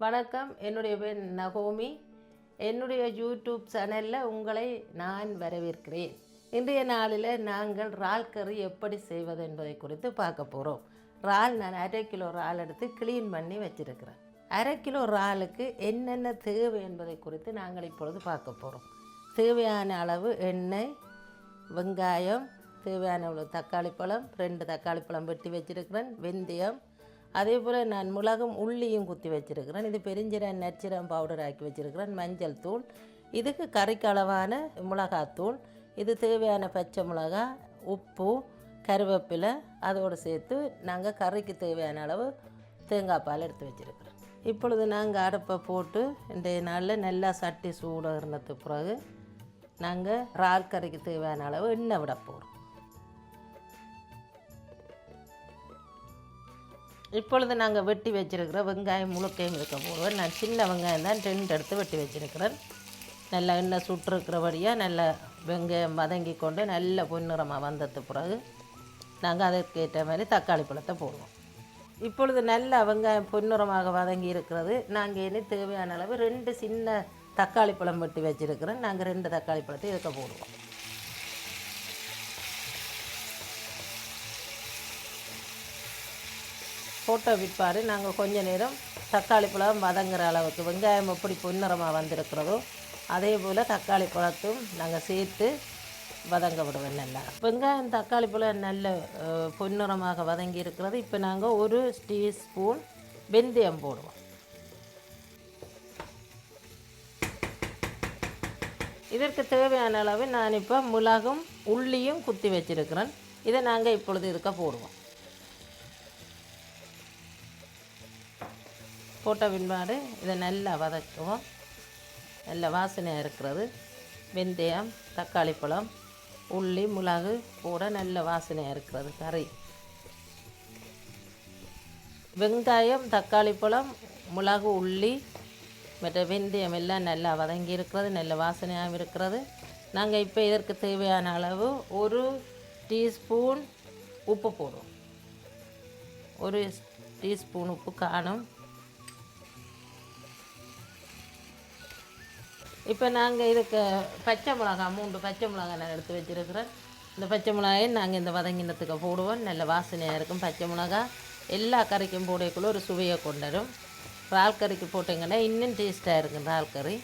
வணக்கம். என்னுடைய பேர் நகோமி. என்னுடைய யூடியூப் சேனலில் உங்களை நான் வரவேற்கிறேன். இன்றைய நாளில் நாங்கள் இறால் கறி எப்படி செய்வது என்பதை குறித்து பார்க்க போகிறோம் இறால் நான் அரை கிலோ இறால் எடுத்து க்ளீன் பண்ணி வச்சுருக்கிறேன். அரை கிலோ இறாலுக்கு என்னென்ன தேவை என்பதை குறித்து நாங்கள் இப்பொழுது பார்க்க போகிறோம் தேவையான அளவு எண்ணெய் வெங்காயம் தேவையான அளவு தக்காளி பழம் ரெண்டு தக்காளி பழம் வெட்டி வச்சிருக்கிறேன் வெந்தயம் அதே போல் நான் மிளகும் உள்ளியும் குத்தி வச்சுருக்கிறேன். இது பெருஞ்சீரகம் நற்சீரகம் பவுடர் ஆக்கி வச்சிருக்கிறேன். மஞ்சள் தூள். இதுக்கு கறிக்கு அளவான மிளகாத்தூள் இது தேவையான பச்சை மிளகா உப்பு கருவேப்பிலை அதோடு சேர்த்து நாங்கள் கறிக்கு தேவையான அளவு தேங்காய் பால் எடுத்து வச்சிருக்கிறோம். இப்பொழுது நாங்கள் அடுப்பை போட்டு இன்றைய நாளில் நல்லா சட்டி சூடாகிறதுக்கு பிறகு நாங்கள் இறால் கறிக்கு தேவையான அளவு எண்ணெய் விட போகிறோம் இப்பொழுது நாங்கள் வெட்டி வச்சுருக்கிற வெங்காயம் முழுக்கையும் இருக்க போடுவோம் நான் சின்ன வெங்காயம் தான் ரெண்டு எடுத்து வெட்டி வச்சிருக்கிறேன். நல்லா எண்ணெய் சுட்டுருக்கிறபடியாக நல்லா வெங்காயம் வதங்கி கொண்டு நல்ல பொன்னிறமாக வந்தது பிறகு நாங்கள் அதற்கேற்ற மாதிரி தக்காளி பழத்தை போடுவோம். இப்பொழுது நல்ல வெங்காயம் பொன்னிறமாக வதங்கி இருக்கிறது. நாங்கள் இனி தேவையான அளவு ரெண்டு சின்ன தக்காளி பழம் வெட்டி வச்சுருக்கிறோம் நாங்கள் ரெண்டு தக்காளி பழத்தை இதுக்க போடுவோம். ஃபோட்டோ விற்பார். நாங்கள் கொஞ்ச நேரம் தக்காளி பழம் வதங்குற அளவுக்கு வெங்காயம் எப்படி பொன்னிறமாக வந்திருக்கிறதோ அதே போல் தக்காளி பழத்தும் நாங்கள் சேர்த்து வதங்க விடுவேன் நல்லா வெங்காயம் தக்காளி பழம் நல்ல பொன்னிறமாக வதங்கி இருக்கிறது. இப்போ நாங்கள் ஒரு டீஸ்பூன் வெந்தயம் போடுவோம். இதற்கு தேவையான அளவு நான் இப்போ மிளகும் உள்ளியும் குத்தி வச்சுருக்கிறேன். இதை நாங்கள் இப்பொழுது இருக்க போடுவோம். போட்ட பின்பாடு இதை நல்லா வதக்குவோம். நல்ல வாசனையாக இருக்கிறது. வெந்தயம் தக்காளி பழம் உள்ளி மிளகு கூட நல்ல வாசனையாக இருக்கிறது. கறி. வெங்காயம் தக்காளி பழம் மிளகு உள்ளி மற்ற வெந்தயம் எல்லாம் நல்லா வதங்கி இருக்கிறது. நல்ல வாசனையாகவும் இருக்கிறது. நாங்கள் இப்போ இதற்கு தேவையான அளவு ஒரு டீஸ்பூன் உப்பு போடுவோம். ஒரு டீஸ்பூன் உப்பு காணும் இப்போ நாங்கள் இதுக்கு பச்சை மிளகா மூன்று பச்சை மிளகா நான் எடுத்து வச்சுருக்கிறேன். இந்த பச்சை மிளகாயை நாங்கள் இந்த வதங்கினத்துக்கு போடுவோம். நல்ல வாசனையாக இருக்கும் பச்சை மிளகா. எல்லா கறிக்கும் போடக்குள்ள ஒரு சுவையை கொண்டுடும் இறால் கறிக்கு போட்டிங்கன்னா இன்னும் டேஸ்ட்டாக இருக்கும் இறால் கறி.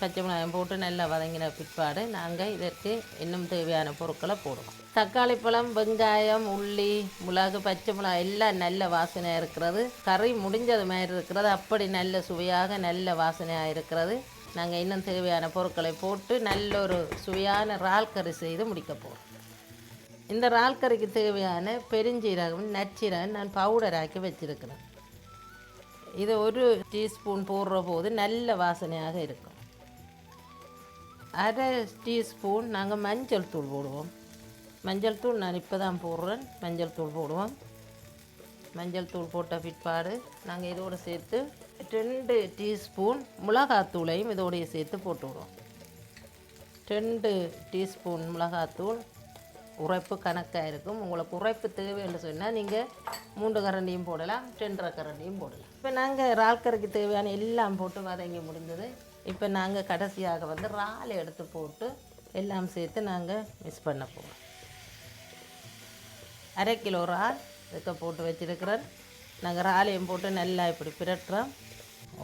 பச்சை மிளகாயம் போட்டு நல்லா வதங்கின பிற்பாடு நாங்கள் இதற்கு இன்னும் தேவையான பொருட்களை போடுவோம். தக்காளி பழம் வெங்காயம் உள்ளி மிளகு பச்சை மிளகாய் எல்லாம் நல்ல வாசனையாக இருக்கிறது. கறி முடிஞ்சது மாதிரி இருக்கிறது. அப்படி நல்ல சுவையாக நல்ல வாசனையாக இருக்கிறது. நாங்கள் இன்னும் தேவையான பொருட்களை போட்டு நல்ல ஒரு சுவையான இறால் கறி செய்து முடிக்க போகிறோம் இந்த இறால் கறிக்கு தேவையான பெருஞ்சீரகம் நச்சீரகம் நான் பவுடர் ஆக்கி வச்சிருக்கிறேன். இது ஒரு டீஸ்பூன் போடுற போது நல்ல வாசனையாக இருக்கும். அரை டீஸ்பூன் நாங்கள் மஞ்சள் தூள் போடுவோம். மஞ்சள் தூள் நான் இப்போ தான் போடுறேன். மஞ்சள் தூள் போடுவோம். மஞ்சள் தூள் போட்ட பிற்பாடு நாங்கள் இதோடு சேர்த்து ரெண்டு டீஸ்பூன் மிளகாத்தூளையும் இதோடைய சேர்த்து போட்டு விடுவோம் ரெண்டு டீஸ்பூன் மிளகாத்தூள். உரைப்பு கணக்காக இருக்கும். உங்களுக்கு உரைப்பு தேவைன்னு சொன்னால் நீங்கள் மூன்று கரண்டியும் போடலாம் ரெண்டரை கரண்டியும் போடலாம். இப்போ நாங்கள் இறால் கறிக்கு தேவையான எல்லாம் போட்டு வதங்கி முடிஞ்சது இப்போ நாங்கள் கடைசியாக வந்து இறால் எடுத்து போட்டு எல்லாம் சேர்த்து நாங்கள் மிக்ஸ் பண்ண போகிறோம். அரை கிலோ இறால் இதுக்கு போட்டு வச்சுருக்கிறேன். நாங்கள் இறாலையும் போட்டு நல்லா இப்படி பிரட்டுறோம்.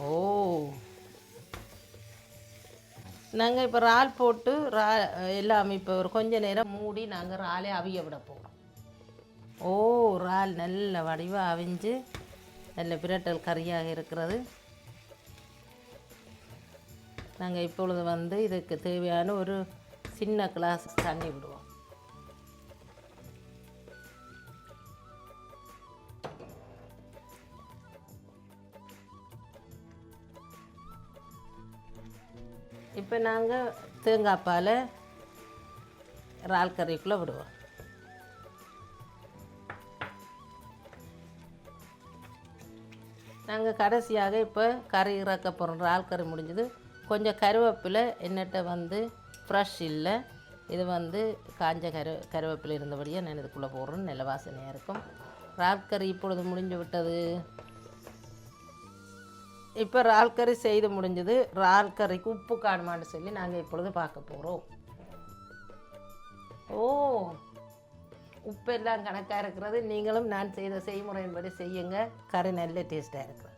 ஓ. நாங்கள் இப்போ இறால் போட்டு ரா எல்லாம் இப்போ ஒரு கொஞ்ச நேரம் மூடி நாங்கள் இறாலே அவிய விட போகிறோம் ஓ இறால் நல்ல வடிவாக அவிஞ்சு நல்ல பிரட்டல் கறியாக இருக்கிறது. நாங்கள் இப்பொழுது வந்து இதுக்கு தேவையான ஒரு சின்ன கிளாஸ் தண்ணி விடுவோம். இப்போ நாங்கள் தேங்காய் பாலை இறால் கறிக்குள்ளே விடுவோம். நாங்கள் கடைசியாக இப்போ கறி இறக்க போகிறோம் இறால் கறி முடிஞ்சது. கொஞ்சம் கருவேப்பிலை என்னட்ட வந்து ஃப்ரெஷ் இல்லை. இது வந்து காஞ்ச கரு கருவேப்பிலை இருந்தபடியே நான் இதுக்குள்ளே போடுறேன். நல்ல வாசனையாக இருக்கும். இறால் கறி இப்பொழுது முடிஞ்சு விட்டது. இப்போ இறால் கறி செய்து முடிஞ்சது. இறால் கறிக்கு உப்பு காணுமான்னு சொல்லி நாங்கள் இப்பொழுது பார்க்க போகிறோம் ஓ உப்பு எல்லாம் கணக்காக இருக்கிறது. நீங்களும் நான் செய்த செய்முறையின்படி செய்யுங்க. கறி நல்ல டேஸ்ட்டாக இருக்கிறது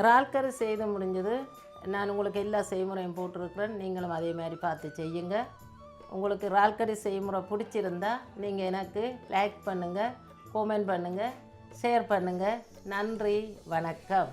இறால் கறி செய்து முடிஞ்சது. நான் உங்களுக்கு எல்லா செய்முறையும் போட்டிருக்கிறேன். நீங்களும் அதே மாதிரி பார்த்து செய்யுங்க. உங்களுக்கு இறால் கறி செய்முறை பிடிச்சிருந்தா நீங்கள் எனக்கு லைக் பண்ணுங்கள் கமெண்ட் பண்ணுங்கள் ஷேர் பண்ணுங்கள் நன்றி வணக்கம்.